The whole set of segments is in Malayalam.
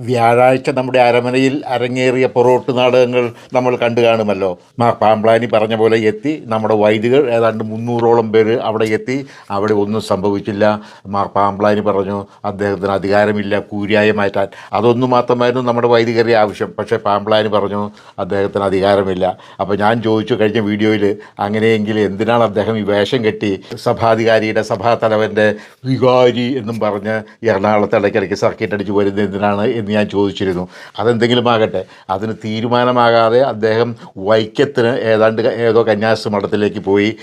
വ്യാഴാഴ്ച നമ്മുടെ അരമനയിൽ അരങ്ങേറിയ പൊറോട്ട് നാടകങ്ങൾ നമ്മൾ കണ്ടു കാണുമല്ലോ. മാ പാമ്പ്ലാനി പറഞ്ഞ പോലെ എത്തി. നമ്മുടെ വൈദികർ ഏതാണ്ട് മുന്നൂറോളം പേര് അവിടെ എത്തി. അവിടെ ഒന്നും സംഭവിച്ചില്ല. മാ പാമ്പ്ലാനി പറഞ്ഞു അദ്ദേഹത്തിന് അധികാരമില്ല കൂരിയായി മാറ്റാൻ. അതൊന്നും മാത്രമായിരുന്നു നമ്മുടെ വൈദികരുടെ ആവശ്യം. പക്ഷേ പാമ്പ്ലാനി പറഞ്ഞു അദ്ദേഹത്തിന് അധികാരമില്ല. അപ്പോൾ ഞാൻ ചോദിച്ചു കഴിഞ്ഞ വീഡിയോയിൽ അങ്ങനെയെങ്കിൽ എന്തിനാണ് അദ്ദേഹം ഈ വേഷം കെട്ടി സഭാധികാരിയുടെ സഭാ തലവന്റെ വികാരി എന്നും പറഞ്ഞ് എറണാകുളത്ത് ഇടയ്ക്കിടയ്ക്ക് സർക്കിട്ട് അടിച്ച് വരുന്നത്? എന്തിനാണ്? എന്ന് ഞാൻ ചോദിച്ചിരുന്നു. അതെന്തെങ്കിലും ആകട്ടെ. അതിന് തീരുമാനമാകാതെ അദ്ദേഹം വൈക്കത്തിന് ഏതാണ്ട് ഏതോ കന്യാസ് മഠത്തിലേക്ക് പോയി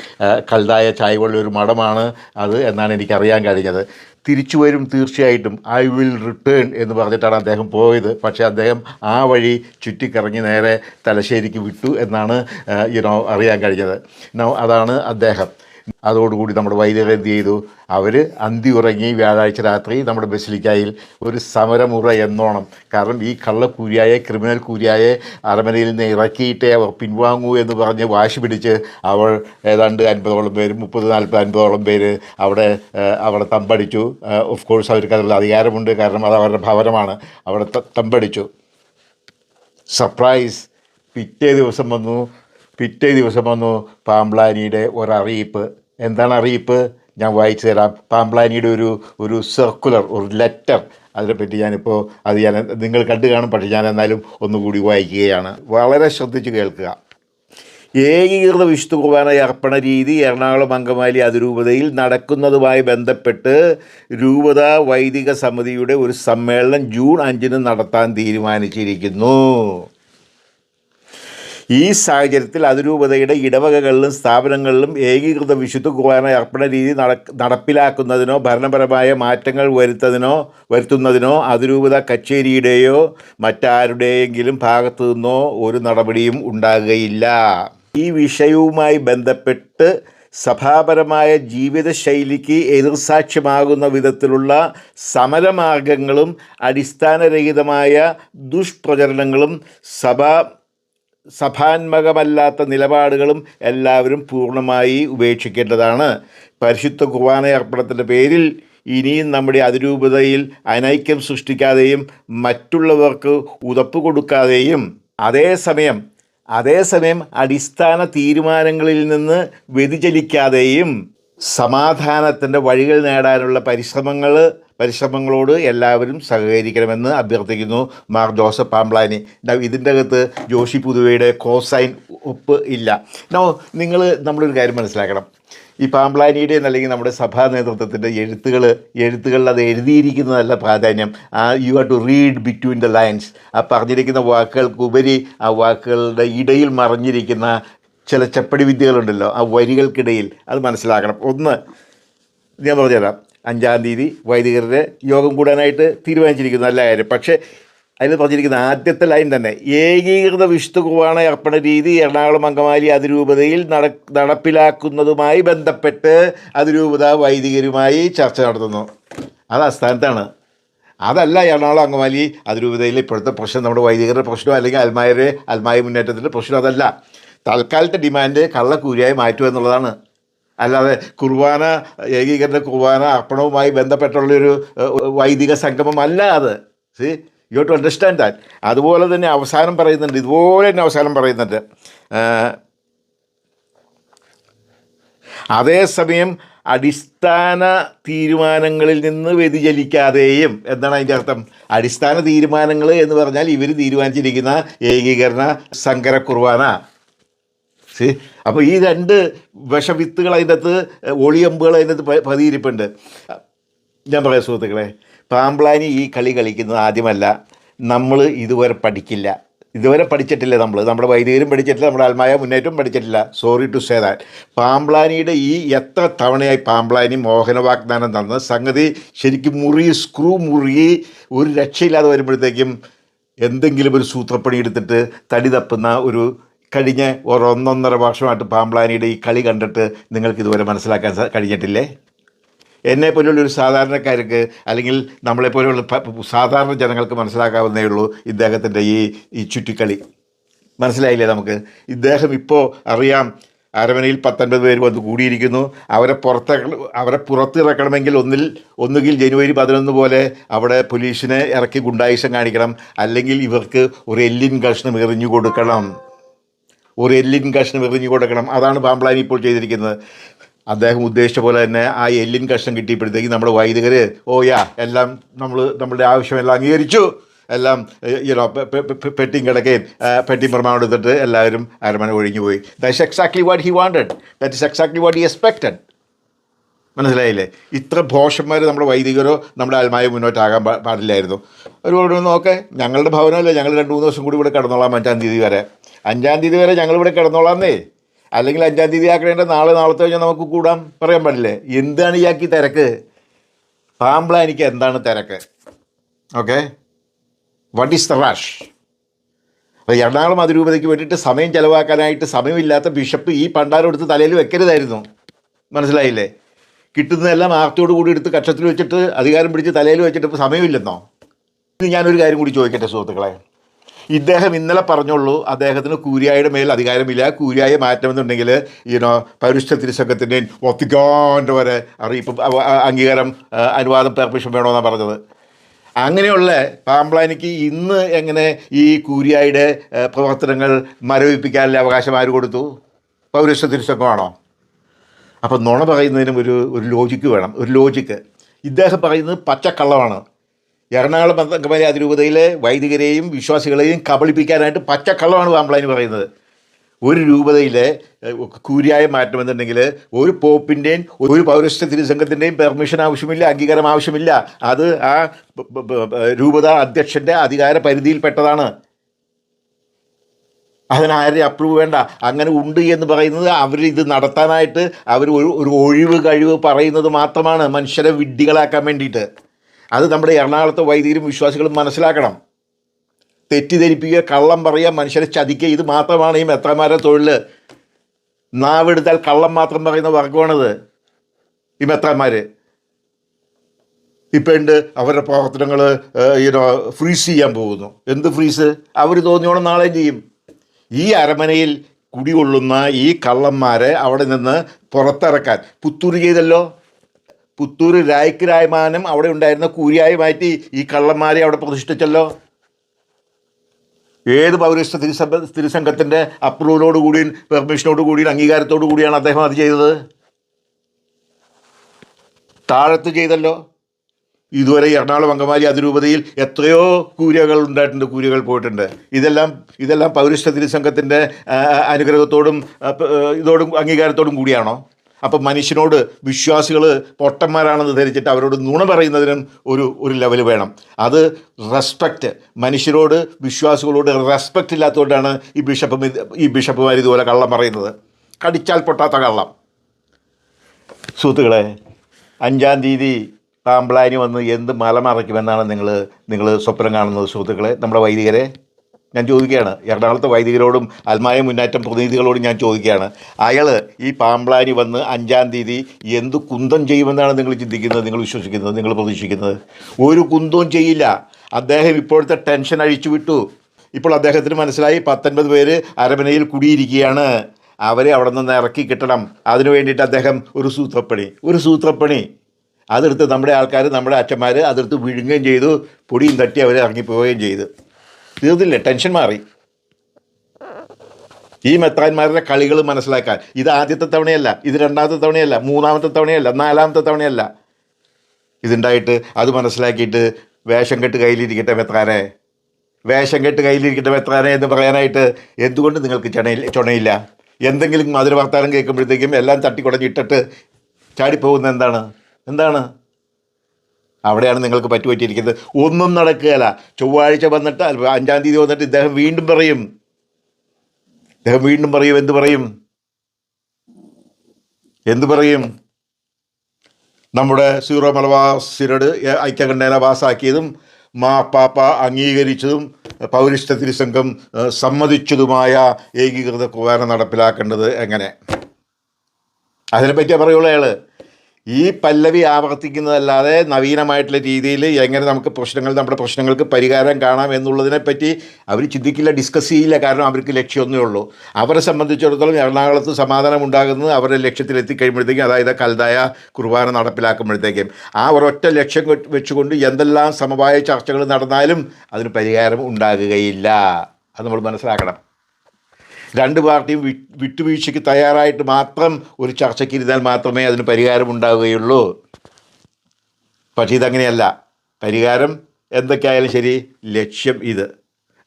കൽതായ ചായവുള്ള ഒരു മഠമാണ് അത് എന്നാണ് എനിക്കറിയാൻ കഴിഞ്ഞത്. തിരിച്ചു വരും തീർച്ചയായിട്ടും. ഐ വിൽ റിട്ടേൺ എന്ന് പറഞ്ഞിട്ടാണ് അദ്ദേഹം പോയത്. പക്ഷേ അദ്ദേഹം ആ വഴി ചുറ്റിക്കറങ്ങി നേരെ തലശ്ശേരിക്ക് വിട്ടു എന്നാണ് യുനോ അറിയാൻ കഴിഞ്ഞത്. നോ അതാണ് അദ്ദേഹം. അതോടുകൂടി നമ്മുടെ വൈദികർ എന്ത് ചെയ്തു? അവർ അന്തി ഉറങ്ങി വ്യാഴാഴ്ച രാത്രി നമ്മുടെ ബസിലിക്കായിൽ ഒരു സമരമുറ എന്നോണം. കാരണം ഈ കള്ളക്കൂരിയായ ക്രിമിനൽ കൂരിയായ അരമനയിൽ നിന്ന് ഇറക്കിയിട്ടേ അവർ പിൻവാങ്ങൂ എന്ന് പറഞ്ഞ് വാശി പിടിച്ച് അവൾ ഏതാണ്ട് അൻപതോളം പേര് മുപ്പത് നാൽപ്പത് അൻപതോളം പേര് അവിടെ അവിടെ തമ്പടിച്ചു. ഓഫ് കോഴ്സ് അവർക്ക് അതിലുള്ള അധികാരമുണ്ട്. കാരണം അത് അവരുടെ ഭവനമാണ്. അവിടെ തമ്പടിച്ചു. സർപ്രൈസ് പിറ്റേ ദിവസം വന്നു. പിറ്റേ ദിവസം വന്നു പാമ്പ്ലാനിയുടെ ഒരറിയിപ്പ്. എന്താണ് അറിയിപ്പ്? ഞാൻ വായിച്ചു തരാം. പാമ്പ്ലാനിയുടെ ഒരു ഒരു സർക്കുലർ ഒരു ലെറ്റർ അതിനെപ്പറ്റി ഞാനിപ്പോൾ അത് ഞാൻ നിങ്ങൾ കണ്ടു കാണും. പക്ഷേ ഞാൻ എന്നാലും ഒന്നുകൂടി വായിക്കുകയാണ്. വളരെ ശ്രദ്ധിച്ച് കേൾക്കുക. ഏകീകൃത വിശുദ്ധ കുർബാന അർപ്പണ രീതി എറണാകുളം അങ്കമാലി അതിരൂപതയിൽ നടക്കുന്നതുമായി ബന്ധപ്പെട്ട് രൂപത വൈദിക സമിതിയുടെ ഒരു സമ്മേളനം ജൂൺ അഞ്ചിന് നടത്താൻ തീരുമാനിച്ചിരിക്കുന്നു. ഈ സാഹചര്യത്തിൽ അതിരൂപതയുടെ ഇടവകകളിലും സ്ഥാപനങ്ങളിലും ഏകീകൃത വിശുദ്ധ കുർബാന അർപ്പണ രീതി നട- നടപ്പിലാക്കുന്നതിനോ ഭരണപരമായ മാറ്റങ്ങൾ വരുത്തതിനോ വരുത്തുന്നതിനോ അതിരൂപത കച്ചേരിയുടെയോ മറ്റാരുടെയെങ്കിലും ഭാഗത്തു നിന്നോ ഒരു നടപടിയും ഉണ്ടാകുകയില്ല. ഈ വിഷയവുമായി ബന്ധപ്പെട്ട് സഭാപരമായ ജീവിതശൈലിക്ക് എതിർസാക്ഷ്യമാകുന്ന വിധത്തിലുള്ള സമരമാർഗങ്ങളും അടിസ്ഥാനരഹിതമായ ദുഷ്പ്രചരണങ്ങളും സഭ സഭാത്മകമല്ലാത്ത നിലപാടുകളും എല്ലാവരും പൂർണമായി ഉപേക്ഷിക്കേണ്ടതാണ്. പരിശുദ്ധ കുർബാന അർപ്പണത്തിന്റെ പേരിൽ ഇനിയും നമ്മുടെ അതിരൂപതയിൽ അനൈക്യം സൃഷ്ടിക്കാതെയും മറ്റുള്ളവർക്ക് ഉതപ്പ് കൊടുക്കാതെയും അതേസമയം അതേസമയം അടിസ്ഥാന തീരുമാനങ്ങളിൽ നിന്ന് വ്യതിചലിക്കാതെയും സമാധാനത്തിന്റെ വഴികൾ നേടാനുള്ള പരിശ്രമങ്ങൾ പരിശ്രമങ്ങളോട് എല്ലാവരും സഹകരിക്കണമെന്ന് അഭ്യർത്ഥിക്കുന്നു. മാർ ജോസഫ് പാംപ്ലാനി ഇതിന്റെ അകത്ത് ജോഷി പുതുവയുടെ കോസൈൻ ഒപ്പ് ഇല്ല. നോ നിങ്ങൾ നമ്മളൊരു കാര്യം മനസ്സിലാക്കണം. ഈ പാംപ്ലാനിയുടെ അല്ലെങ്കിൽ നമ്മുടെ സഭാ നേതൃത്വത്തിന്റെ എഴുത്തുകൾ എഴുത്തുകളിൽ അത് എഴുതിയിരിക്കുന്നതല്ല പ്രാധാന്യം. ആ you have to read between the lines ആ പറഞ്ഞിരിക്കുന്ന വാക്കുകൾക്കുപരി ആ വാക്കുകളുടെ ഇടയിൽ മറിഞ്ഞിരിക്കുന്ന ചില ചപ്പടി വിദ്യകളുണ്ടല്ലോ ആ വരികൾക്കിടയിൽ അത് മനസ്സിലാക്കണം. ഒന്ന് ഞാൻ പറഞ്ഞുതരാം. അഞ്ചാം തീയതി വൈദികരുടെ യോഗം കൂടാനായിട്ട് തീരുമാനിച്ചിരിക്കുന്നു നല്ല കാര്യം. പക്ഷേ അതിൽ പറഞ്ഞിരിക്കുന്ന ആദ്യത്തെ ലൈൻ തന്നെ ഏകീകൃത വിഷ്ണു കുർബാന അർപ്പണ രീതി എറണാകുളം അങ്കമാലി അതിരൂപതയിൽ നട നടപ്പിലാക്കുന്നതുമായി ബന്ധപ്പെട്ട് അതിരൂപത വൈദികരുമായി ചർച്ച നടത്തുന്നു. അത് അസ്ഥാനത്താണ്. അതല്ല എറണാകുളം അങ്കമാലി അതിരൂപതയിലെ ഇപ്പോഴത്തെ പ്രശ്നം നമ്മുടെ വൈദികരുടെ പ്രശ്നം അല്ലെങ്കിൽ അൽമായരെ അൽമായ മുന്നേറ്റത്തിന്റെ പ്രശ്നം അതല്ല. തൽക്കാലത്തെ ഡിമാൻഡ് കള്ളക്കൂരിയായി മാറ്റുക എന്നുള്ളതാണ്. അല്ലാതെ കുർബാന ഏകീകരണ കുർബാന അർപ്പണവുമായി ബന്ധപ്പെട്ടുള്ളൊരു വൈദിക സംഗമം അല്ല അത്. See you to understand that അതുപോലെ തന്നെ അവസാനം പറയുന്നുണ്ട് ഇതുപോലെ തന്നെ അവസാനം പറയുന്നുണ്ട്. അതേസമയം അടിസ്ഥാന തീരുമാനങ്ങളിൽ നിന്ന് വ്യതിചലിക്കാതെയും എന്താണ് അതിന്റെ അർത്ഥം. അടിസ്ഥാന തീരുമാനങ്ങൾ എന്ന് പറഞ്ഞാൽ ഇവർ തീരുമാനിച്ചിരിക്കുന്ന ഏകീകരണ സങ്കര കുർബാന. സി. അപ്പോൾ ഈ രണ്ട് വിഷവിത്തുകൾ അതിന്റെ അകത്ത് ഒളിയമ്പുകൾ അതിന്റെ അകത്ത് പതിയിരിപ്പുണ്ട്. ഞാൻ പറയാം സുഹൃത്തുക്കളെ പാമ്പ്ലാനി ഈ കളി കളിക്കുന്നത് ആദ്യമല്ല. നമ്മൾ ഇതുവരെ പഠിക്കില്ല. ഇതുവരെ പഠിച്ചിട്ടില്ല നമ്മൾ നമ്മുടെ വൈദികരും പഠിച്ചിട്ടില്ല നമ്മുടെ ആത്മായ മുന്നേറ്റവും പഠിച്ചിട്ടില്ല. സോറി ടു സേ ദാറ്റ് പാമ്പ്ലാനിയുടെ ഈ എത്ര തവണയായി പാമ്പ്ലാനി മോഹന വാഗ്ദാനം തന്ന സംഗതി ശരിക്കും മുറി സ്ക്രൂ മുറുകി ഒരു രക്ഷയില്ലാതെ വരുമ്പോഴത്തേക്കും എന്തെങ്കിലും ഒരു സൂത്രപ്പണി എടുത്തിട്ട് തടി തപ്പുന്ന ഒരു കഴിഞ്ഞ ഒരു ഒന്നൊന്നര വർഷമായിട്ട് പാമ്പ്ലാനിയുടെ ഈ കളി കണ്ടിട്ട് നിങ്ങൾക്ക് ഇതുവരെ മനസ്സിലാക്കാൻ കഴിഞ്ഞിട്ടില്ലേ? എന്നെ പോലുള്ള ഒരു സാധാരണക്കാർക്ക് അല്ലെങ്കിൽ നമ്മളെ പോലെയുള്ള സാധാരണ ജനങ്ങൾക്ക് മനസ്സിലാക്കാവുന്നേ ഉള്ളൂ ഇദ്ദേഹത്തിന്റെ ഈ ഈ ചുറ്റിക്കളി. മനസ്സിലായില്ലേ നമുക്ക്? ഇദ്ദേഹം ഇപ്പോൾ അറിയാം അരമനയിൽ പത്തൊൻപത് പേര് വന്ന് കൂടിയിരിക്കുന്നു. അവരെ പുറത്ത് അവരെ പുറത്തിറക്കണമെങ്കിൽ ഒന്നിൽ ഒന്നുകിൽ ജനുവരി പതിനൊന്ന് പോലെ അവിടെ പോലീസിനെ ഇറക്കി ഗുണ്ടായുസം കാണിക്കണം. അല്ലെങ്കിൽ ഇവർക്ക് ഒരു എല്ലിൻ കഷ്ണം എറിഞ്ഞു കൊടുക്കണം. ഒരു എല്ലിൻ കഷ്ണം എറിഞ്ഞു കൊടുക്കണം. അതാണ് പാമ്പ്ലാനി ഇപ്പോൾ ചെയ്തിരിക്കുന്നത്. അദ്ദേഹം ഉദ്ദേശിച്ച പോലെ തന്നെ ആ എല്ലിൻ കഷ്ണം കിട്ടിയപ്പോഴത്തേക്ക് നമ്മുടെ വൈദികർ ഓ യാ എല്ലാം നമ്മൾ നമ്മളുടെ ആവശ്യമെല്ലാം അംഗീകരിച്ചു. എല്ലാം യുനോ പെട്ടിയും കിടക്കുകയും പെട്ടിയും പ്രമാണം എടുത്തിട്ട് എല്ലാവരും അരമന ഒഴിഞ്ഞു പോയി. That's exactly what he wanted that is exactly what he expected മനസ്സിലായില്ലേ? ഇത്ര ഭോഷന്മാർ നമ്മുടെ വൈദികരോ നമ്മുടെ ആത്മാവ് മുന്നോട്ടാകാൻ പാടില്ലായിരുന്നു. ഒരു നോക്കെ ഞങ്ങളുടെ ഭവനമല്ലേ ഞങ്ങൾ രണ്ട് മൂന്ന് ദിവസം കൂടി ഇവിടെ കിടന്നോളാം അഞ്ചാം തീയതി വരെ. അഞ്ചാം തീയതി വരെ ഞങ്ങൾ ഇവിടെ കിടന്നോളാന്നേ. അല്ലെങ്കിൽ അഞ്ചാം തീയതി ആക്കണേണ്ട നാളെ നാളത്തെ കഴിഞ്ഞാൽ നമുക്ക് കൂടാം. പറയാൻ പാടില്ലേ? എന്താണ് ഇയാൾക്ക് തിരക്ക്? പാമ്പ്ലാനിക്ക് എന്താണ് തിരക്ക്? Okay? What is the rush അപ്പോൾ എറണാകുളം അതിരൂപതയ്ക്ക് വേണ്ടിയിട്ട് സമയം ചിലവാക്കാനായിട്ട് സമയമില്ലാത്ത ബിഷപ്പ് ഈ പണ്ടാരം എടുത്ത് തലയിൽ വെക്കരുതായിരുന്നു. മനസ്സിലായില്ലേ? കിട്ടുന്നതെല്ലാം ആർത്തിയോട് കൂടി എടുത്ത് കക്ഷത്തിൽ വെച്ചിട്ട് അധികാരം പിടിച്ച് തലയിൽ വെച്ചിട്ട് ഇപ്പോൾ സമയമില്ലെന്നോ? ഇനി ഞാനൊരു കാര്യം കൂടി ചോദിക്കട്ടെ സുഹൃത്തുക്കളെ. ഇദ്ദേഹം ഇന്നലെ പറഞ്ഞുള്ളൂ അദ്ദേഹത്തിന് കൂരിയായുടെ മേൽ അധികാരമില്ല. കൂരിയായ മാറ്റമെന്നുണ്ടെങ്കിൽ ഈനോ പരുഷ തിരുസംഘത്തിന്റെയും ഒത്തിക്കാന്റെ വരെ അറിയിപ്പ് അംഗീകാരം അനുവാദം പെർമിഷൻ വേണമെന്നാണ് പറഞ്ഞത്. അങ്ങനെയുള്ള പാമ്പ്ലാനിക്ക് ഇന്ന് എങ്ങനെ ഈ കൂരിയായുടെ പ്രവർത്തനങ്ങൾ മരവിപ്പിക്കാനുള്ള അവകാശം ആര് കൊടുത്തു? പൗരസ്വ തിരുസംഘമാണോ അപ്പം നുണ പറയുന്നതിനും ഒരു ഒരു ലോജിക്ക് വേണം ഒരു ലോജിക്ക് ഇദ്ദേഹം പറയുന്നത് പച്ചക്കള്ളമാണ്. എറണാകുളം അങ്കമാലി അതിരൂപതയിലെ വൈദികരെയും വിശ്വാസികളെയും കബളിപ്പിക്കാനായിട്ട് പച്ചക്കള്ളമാണ് പാമ്പ്ലാനി പറയുന്നത്. ഒരു രൂപതയിലെ കൂരിയായ മാറ്റം എന്നുണ്ടെങ്കിൽ ഒരു പോപ്പിന്റെയും ഒരു പൗരസ്ത്യ തിരുസംഘത്തിന്റെയും പെർമിഷൻ ആവശ്യമില്ല അംഗീകാരം ആവശ്യമില്ല. അത് ആ രൂപത അധ്യക്ഷന്റെ അധികാര പരിധിയിൽപ്പെട്ടതാണ്. അതിനാരും അപ്രൂവ് വേണ്ട. അങ്ങനെ ഉണ്ട് എന്ന് പറയുന്നത് അവർ ഇത് നടത്താനായിട്ട് അവർ ഒരു ഒഴിവ് കഴിവ് പറയുന്നത് മാത്രമാണ് മനുഷ്യരെ വിഡ്ഢികളാക്കാൻ വേണ്ടിയിട്ട്. അത് നമ്മുടെ എറണാകുളത്തെ വൈദികരും വിശ്വാസികളും മനസ്സിലാക്കണം. തെറ്റിദ്ധരിപ്പിക്കുക കള്ളം പറയുക മനുഷ്യരെ ചതിക്കുക ഇത് മാത്രമാണ് ഈ മെത്രമാരുടെ തൊഴിൽ നാവെടുത്താൽ കള്ളം മാത്രം പറയുന്ന വർഗമാണത് ഈ മെത്രമാർ ഇപ്പം ഉണ്ട് അവരുടെ പ്രവർത്തനങ്ങൾ ഈനോ ഫ്രീസ് ചെയ്യാൻ പോകുന്നു. എന്ത് ഫ്രീസ് അവർ തോന്നിയോണം നാളെ ചെയ്യും. ഈ അരമനയിൽ കുടികൊള്ളുന്ന ഈ കള്ളന്മാരെ അവിടെ നിന്ന് പുറത്തിറക്കാൻ. പുത്തൂർ ചെയ്തല്ലോ? പുത്തൂർ രായ്ക്ക് രായ്മാനം അവിടെ ഉണ്ടായിരുന്ന കൂരിയായി മാറ്റി ഈ കള്ളന്മാരെ അവിടെ പ്രതിഷ്ഠിച്ചല്ലോ? ഏത് പൗരസ്ത്യ തിരുസഭ സ്ഥിരസംഘത്തിന്റെ അപ്രൂവലോട് കൂടിയും പെർമിഷനോട് കൂടിയും അംഗീകാരത്തോടു കൂടിയാണ് അദ്ദേഹം അത് ചെയ്തത്? താഴത്ത് ചെയ്തല്ലോ? ഇതുവരെ എറണാകുളം അങ്കമാലി അതിരൂപതയിൽ എത്രയോ കൂരകൾ ഉണ്ടായിട്ടുണ്ട് കൂരകൾ പോയിട്ടുണ്ട്. ഇതെല്ലാം ഇതെല്ലാം പൗരസ്ത്യ തിരുസംഘത്തിന്റെ അനുഗ്രഹത്തോടും ഇതോടും അംഗീകാരത്തോടും കൂടിയാണോ? അപ്പം മനുഷ്യനോട് വിശ്വാസികൾ പൊട്ടന്മാരാണെന്ന് ധരിച്ചിട്ട് അവരോട് നുണ പറയുന്നതിനും ഒരു ഒരു ലെവൽ വേണം. അത് റെസ്പെക്റ്റ് മനുഷ്യരോട് വിശ്വാസികളോട് റെസ്പെക്റ്റ് ഇല്ലാത്തതുകൊണ്ടാണ് ഈ ബിഷപ്പ് ഈ ബിഷപ്പുമാർ ഇതുപോലെ കള്ളം പറയുന്നത്. കടിച്ചാൽ പൊട്ടാത്ത കള്ളം. സുഹൃത്തുക്കളെ അഞ്ചാം തീയതി പാമ്പ്ലാനി വന്ന് എന്ത് മലമറയ്ക്കുമെന്നാണ് നിങ്ങൾ നിങ്ങൾ സ്വപ്നം കാണുന്നത് സുഹൃത്തുക്കളെ നമ്മുടെ വൈദികരെ? ഞാൻ ചോദിക്കുകയാണ്. എറണാകുളത്തെ വൈദികരോടും ആത്മായ മുന്നേറ്റം പ്രതിനിധികളോടും ഞാൻ ചോദിക്കുകയാണ്. അയാൾ ഈ പാമ്പ്ലാനി വന്ന് അഞ്ചാം തീയതി എന്ത് കുന്തം ചെയ്യുമെന്നാണ് നിങ്ങൾ ചിന്തിക്കുന്നത് നിങ്ങൾ വിശ്വസിക്കുന്നത് നിങ്ങൾ പ്രതീക്ഷിക്കുന്നത്? ഒരു കുന്തവും ചെയ്യില്ല. അദ്ദേഹം ഇപ്പോഴത്തെ ടെൻഷൻ അഴിച്ചു വിട്ടു. ഇപ്പോൾ അദ്ദേഹത്തിന് മനസ്സിലായി പത്തൊൻപത് പേര് അരമനയിൽ കുടിയിരിക്കുകയാണ്. അവരെ അവിടെ നിന്ന് ഇറക്കി കിട്ടണം. അതിനു വേണ്ടിയിട്ട് അദ്ദേഹം ഒരു സൂത്രപ്പണി ഒരു സൂത്രപ്പണി. അതെടുത്ത് നമ്മുടെ ആൾക്കാർ നമ്മുടെ അച്ഛന്മാർ അതെടുത്ത് വിഴുങ്ങുകയും ചെയ്തു. പൊടിയും തട്ടി അവർ ഇറങ്ങിപ്പോവുകയും ചെയ്തു. തീർന്നില്ലേ? ടെൻഷൻ മാറി. ഈ മെത്രാന്മാരുടെ കളികൾ മനസ്സിലാക്കാൻ. ഇത് ആദ്യത്തെ തവണയല്ല ഇത് രണ്ടാമത്തെ തവണയല്ല മൂന്നാമത്തെ തവണയല്ല നാലാമത്തെ തവണയല്ല. ഇതുണ്ടായിട്ട് അത് മനസ്സിലാക്കിയിട്ട് വേഷം കെട്ട് കയ്യിലിരിക്കട്ടെ മെത്രാനെ. വേഷം കെട്ട് കയ്യിലിരിക്കട്ടെ മെത്രാനെ എന്ന് പറയാനായിട്ട് എന്തുകൊണ്ട് നിങ്ങൾക്ക് ചണയിൽ ചുണയില്ല? എന്തെങ്കിലും മധുര വർത്താനം കേൾക്കുമ്പോഴത്തേക്കും എല്ലാം തട്ടിക്കുടഞ്ഞിട്ടിട്ട് ചാടിപ്പോകുന്ന എന്താണ്? എന്താണ്? അവിടെയാണ് നിങ്ങൾക്ക് പറ്റുപറ്റിയിരിക്കുന്നത്. ഒന്നും നടക്കുകയല്ല. ചൊവ്വാഴ്ച വന്നിട്ട് അഞ്ചാം തീയതി വന്നിട്ട് ഇദ്ദേഹം വീണ്ടും പറയും. ഇദ്ദേഹം വീണ്ടും പറയും. എന്ത് പറയും? എന്ത് പറയും? നമ്മുടെ സീറോ മലവാസിനോട് ഐക്യകണ്ഠേന വാസാക്കിയതും മാ പാപ്പ അംഗീകരിച്ചതും പൗരിഷ്ഠ തിരുസംഘം സമ്മതിച്ചതുമായ ഏകീകൃത കുവാന നടപ്പിലാക്കേണ്ടത് എങ്ങനെ? അതിനെപ്പറ്റിയാണ് പറയുള്ളൂ അയാൾ ഈ പല്ലവി ആവർത്തിക്കുന്നതല്ലാതെ നവീനമായിട്ടുള്ള രീതിയിൽ എങ്ങനെ നമുക്ക് പ്രശ്നങ്ങൾ നമ്മുടെ പ്രശ്നങ്ങൾക്ക് പരിഹാരം കാണാം എന്നുള്ളതിനെ പറ്റി അവർ ചിന്തിക്കില്ല ഡിസ്കസ് ചെയ്യില്ല. കാരണം അവർക്ക് ലക്ഷ്യമൊന്നേ ഉള്ളൂ. അവരെ സംബന്ധിച്ചിടത്തോളം എറണാകുളത്ത് സമാധാനം ഉണ്ടാകുന്നത് അവരുടെ ലക്ഷ്യത്തിലെത്തി കഴിയുമ്പോഴത്തേക്കും അതായത് കൽതായ കുർബാന നടപ്പിലാക്കുമ്പോഴത്തേക്കും. ആ ഒരൊറ്റ ലക്ഷ്യം വെച്ചുകൊണ്ട് എന്തെല്ലാം സമവായ ചർച്ചകൾ നടന്നാലും അതിന് പരിഹാരം ഉണ്ടാകുകയില്ല. അത് നമ്മൾ മനസ്സിലാക്കണം. രണ്ട് പാർട്ടിയും വിട്ടുവീഴ്ചയ്ക്ക് തയ്യാറായിട്ട് മാത്രം ഒരു ചർച്ചയ്ക്ക് ഇരുന്നാൽ മാത്രമേ അതിന് പരിഹാരം ഉണ്ടാവുകയുള്ളൂ. പക്ഷേ ഇതങ്ങനെയല്ല. പരിഹാരം എന്തൊക്കെയായാലും ശരി ലക്ഷ്യം ഇത്.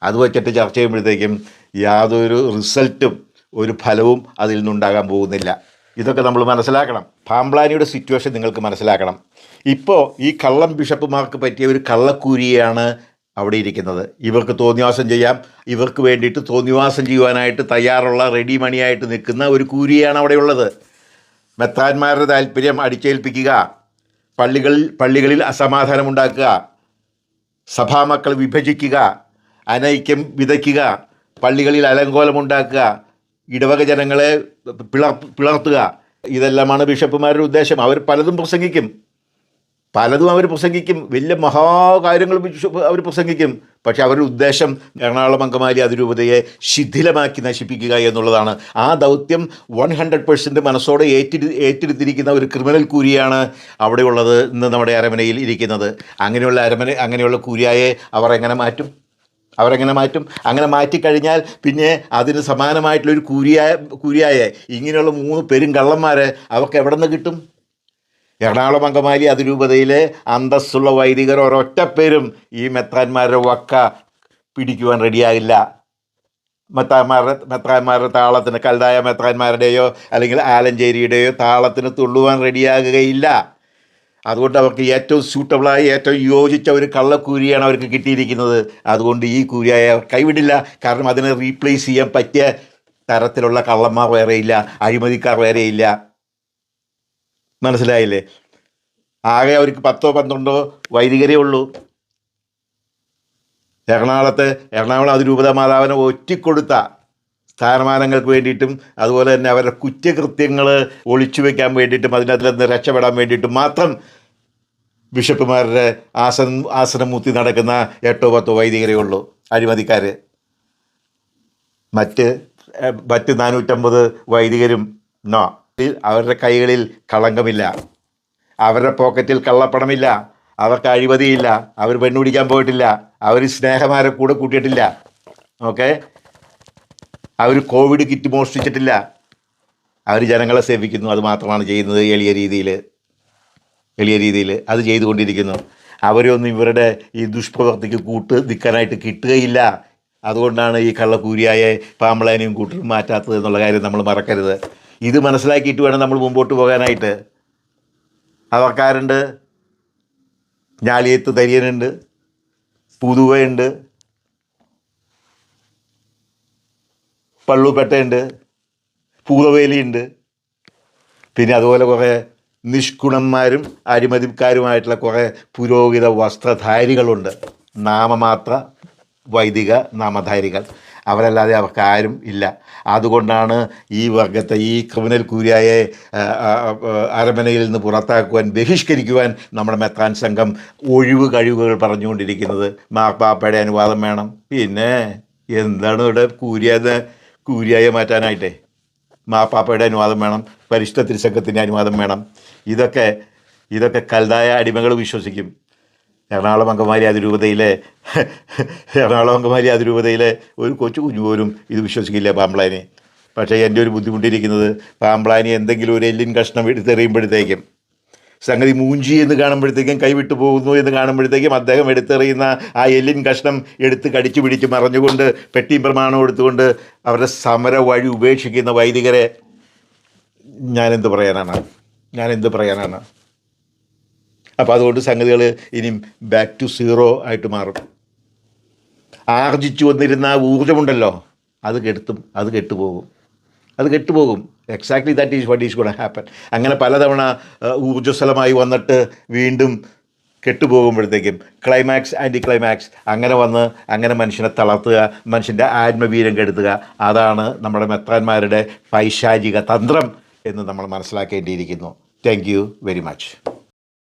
അത് വച്ചിട്ട് ചർച്ച ചെയ്യുമ്പോഴത്തേക്കും യാതൊരു റിസൾട്ടും ഒരു ഫലവും അതിൽ നിന്നുണ്ടാകാൻ പോകുന്നില്ല. ഇതൊക്കെ നമ്മൾ മനസ്സിലാക്കണം. പാമ്പ്ലാനിയുടെ സിറ്റുവേഷൻ നിങ്ങൾക്ക് മനസ്സിലാക്കണം. ഇപ്പോൾ ഈ കള്ളം ബിഷപ്പുമാർക്ക് പറ്റിയ ഒരു കള്ളക്കൂരിയാണ് അവിടെ ഇരിക്കുന്നത്. ഇവർക്ക് തോന്നിവാസം ചെയ്യാം. ഇവർക്ക് വേണ്ടിയിട്ട് തോന്നിവാസം ചെയ്യുവാനായിട്ട് തയ്യാറുള്ള റെഡി മണിയായിട്ട് നിൽക്കുന്ന ഒരു കൂരിയാണ് അവിടെയുള്ളത് മെത്താന്മാരുടെ താല്പര്യം അടിച്ചേൽപ്പിക്കുക. പള്ളികളിൽ പള്ളികളിൽ അസമാധാനം ഉണ്ടാക്കുക. സഭാമക്കൾ വിഭജിക്കുക. അനൈക്യം വിതയ്ക്കുക. പള്ളികളിൽ അലങ്കോലമുണ്ടാക്കുക ഇടവക ജനങ്ങളെ പിളർ പിളർത്തുക. ഇതെല്ലാമാണ് ബിഷപ്പുമാരുടെ ഉദ്ദേശം. അവർ പലതും പ്രസംഗിക്കും. പലതും അവർ പ്രസംഗിക്കും. വലിയ മഹാകാര്യങ്ങൾ അവർ പ്രസംഗിക്കും. പക്ഷേ അവരുടെ ഉദ്ദേശം എറണാകുളം അങ്കമാലി അതിരൂപതയെ ശിഥിലമാക്കി നശിപ്പിക്കുക എന്നുള്ളതാണ്. ആ ദൗത്യം വൺ ഹൺഡ്രഡ് പെർസെന്റ് മനസ്സോടെ ഏറ്റെടു ഏറ്റെടുത്തിരിക്കുന്ന ഒരു ക്രിമിനൽ കൂരിയാണ് അവിടെയുള്ളത് ഇന്ന് നമ്മുടെ അരമനയിൽ ഇരിക്കുന്നത്. അങ്ങനെയുള്ള അരമന അങ്ങനെയുള്ള കൂരിയായെ അവർ എങ്ങനെ മാറ്റും? അവരെങ്ങനെ മാറ്റും? അങ്ങനെ മാറ്റിക്കഴിഞ്ഞാൽ പിന്നെ അതിന് സമാനമായിട്ടുള്ളൊരു കൂരിയായ കൂരിയായ ഇങ്ങനെയുള്ള മൂന്ന് പെരും കള്ളന്മാരെ അവർക്ക് എവിടെ നിന്ന് കിട്ടും? എറണാകുളം അങ്കമാലി അതിരൂപതയിലെ അന്തസ്സുള്ള വൈദികർ ഒരൊറ്റപ്പേരും ഈ മെത്രാന്മാരുടെ വക്ക പിടിക്കുവാൻ റെഡിയാകില്ല മെത്താന്മാരുടെ മെത്രാന്മാരുടെ താളത്തിന് കൽതായ മെത്രാന്മാരുടെയോ അല്ലെങ്കിൽ ആലഞ്ചേരിയുടെയോ താളത്തിന് തുള്ളുവാൻ റെഡിയാകുകയില്ല. അതുകൊണ്ട് അവർക്ക് ഏറ്റവും സ്യൂട്ടബിളായി ഏറ്റവും യോജിച്ച ഒരു കള്ളക്കൂരിയാണ് അവർക്ക് കിട്ടിയിരിക്കുന്നത്. അതുകൊണ്ട് ഈ കൂരിയായ കൈവിടില്ല. കാരണം അതിനെ റീപ്ലേസ് ചെയ്യാൻ പറ്റിയ തരത്തിലുള്ള കള്ളന്മാർ വേറെയില്ല. അഴിമതിക്കാർ വേറെയില്ല. മനസ്സിലായില്ലേ? ആകെ അവർക്ക് പത്തോ പന്ത്രണ്ടോ വൈദികരേ ഉള്ളൂ. എറണാകുളത്ത് എറണാകുളം അതിരൂപത മാതാവിനെ ഒറ്റിക്കൊടുത്ത സ്ഥാനമാനങ്ങൾക്ക് വേണ്ടിയിട്ടും അതുപോലെ തന്നെ അവരുടെ കുറ്റകൃത്യങ്ങൾ ഒളിച്ചു വയ്ക്കാൻ വേണ്ടിയിട്ടും അതിനകത്ത് നിന്ന് രക്ഷപ്പെടാൻ വേണ്ടിയിട്ടും മാത്രം ബിഷപ്പുമാരുടെ ആസനം ആസനം മുത്തി നടക്കുന്ന എട്ടോ പത്തോ വൈദികരേ ഉള്ളൂ. അഴിമതിക്കാർ മറ്റ് മറ്റ് നാനൂറ്റമ്പത് വൈദികരും നോ അവരുടെ കൈകളിൽ കളങ്കമില്ല. അവരുടെ പോക്കറ്റിൽ കള്ളപ്പണമില്ല. അവർക്ക് അഴിമതിയില്ല. അവർ പെണ്ണുപിടിക്കാൻ പോയിട്ടില്ല. അവർ സ്നേഹമാരെ കൂടെ കൂട്ടിയിട്ടില്ല. ഓക്കെ അവർ കോവിഡ് കിറ്റ് മോഷ്ടിച്ചിട്ടില്ല. അവർ ജനങ്ങളെ സേവിക്കുന്നു. അത് മാത്രമാണ് ചെയ്യുന്നത് എളിയ രീതിയിൽ എളിയ രീതിയിൽ അത് ചെയ്തുകൊണ്ടിരിക്കുന്നു. അവരൊന്നും ഇവരുടെ ഈ ദുഷ്പ്രവർത്തിക്ക് കൂട്ട് നിൽക്കാനായിട്ട് കിട്ടുകയില്ല. അതുകൊണ്ടാണ് ഈ കള്ളക്കൂരിയായ പാമ്പളേനെയും കൂട്ടരും മാറ്റാത്തത് എന്നുള്ള കാര്യം നമ്മൾ മറക്കരുത്. ഇത് മനസ്സിലാക്കിയിട്ട് വേണം നമ്മൾ മുമ്പോട്ട് പോകാനായിട്ട്. അവർക്കാരുണ്ട്. ഞാലിയത്ത് തരിയനുണ്ട്. പുതുവയുണ്ട്. പള്ളുപെട്ടയുണ്ട്. പൂതവേലിയുണ്ട്. പിന്നെ അതുപോലെ കുറേ നിഷ്കുണന്മാരും അഴിമതിക്കാരുമായിട്ടുള്ള കുറേ പുരോഹിത വസ്ത്രധാരികളുണ്ട്. നാമമാത്ര വൈദിക നാമധാരികൾ. അവരല്ലാതെ അവർക്ക് ആരും ഇല്ല. അതുകൊണ്ടാണ് ഈ വർഗത്തെ ഈ ക്രിമിനൽ കൂരിയായെ അരമനയിൽ നിന്ന് പുറത്താക്കുവാൻ ബഹിഷ്കരിക്കുവാൻ നമ്മുടെ മെത്താൻ സംഘം ഒഴിവ് കഴിവുകൾ പറഞ്ഞുകൊണ്ടിരിക്കുന്നത്. മാർപ്പാപ്പയുടെ അനുവാദം വേണം. പിന്നെ എന്താണ് ഇവിടെ കൂരിയാന്ന് കൂരിയായെ മാറ്റാനായിട്ടേ? മാപ്പാപ്പയുടെ അനുവാദം വേണം. പരിശുദ്ധ തിരുസംഘത്തിന്റെ അനുവാദം വേണം. ഇതൊക്കെ ഇതൊക്കെ കൽതായ അടിമകൾ വിശ്വസിക്കും. എറണാകുളം അങ്കമാലി അതിരൂപതയിലെ എറണാകുളം അങ്കമാലി അതിരൂപതയിലെ ഒരു കൊച്ചു കുഞ്ഞു പോലും ഇത് വിശ്വസിക്കില്ല പാമ്പ്ലാനെ പക്ഷേ എന്റെ ഒരു ബുദ്ധിമുട്ടിയിരിക്കുന്നത് പാമ്പ്ലാനി എന്തെങ്കിലും ഒരു എല്ലിൻ കഷ്ണം എടുത്തെറിയുമ്പോഴത്തേക്കും സംഗതി മൂഞ്ചി എന്ന് കാണുമ്പോഴത്തേക്കും കൈവിട്ടു പോകുന്നു എന്ന് കാണുമ്പോഴത്തേക്കും അദ്ദേഹം എടുത്തെറിയുന്ന ആ എല്ലിൻ കഷ്ണം എടുത്ത് കടിച്ചു പിടിച്ച് മറഞ്ഞുകൊണ്ട് പെട്ടിയും പ്രമാണം എടുത്തുകൊണ്ട് അവരുടെ സമര വഴി ഉപേക്ഷിക്കുന്ന വൈദികരെ ഞാനെന്ത് പറയാനാണ്? ഞാനെന്ത് പറയാനാണ്? അപ്പോൾ അതുകൊണ്ട് സംഗതികൾ ഇനിയും ബാക്ക് ടു സീറോ ആയിട്ട് മാറും. ആർജിച്ചു വന്നിരുന്ന ആ ഊർജമുണ്ടല്ലോ അത് കെടുത്തും അത് കെട്ടുപോകും. അത് കെട്ടുപോകും. Exactly that is what is gonna happen അങ്ങനെ പലതവണ ഊർജസ്വലമായി വന്നിട്ട് വീണ്ടും കെട്ടുപോകുമ്പോഴത്തേക്കും ക്ലൈമാക്സ് ആന്റി ക്ലൈമാക്സ് അങ്ങനെ വന്ന് അങ്ങനെ മനുഷ്യനെ തളർത്തുക മനുഷ്യന്റെ ആത്മവീരം കെടുത്തുക അതാണ് നമ്മുടെ മെത്രാന്മാരുടെ പൈശാചിക തന്ത്രം എന്ന് നമ്മൾ മനസ്സിലാക്കേണ്ടിയിരിക്കുന്നു. Thank you very much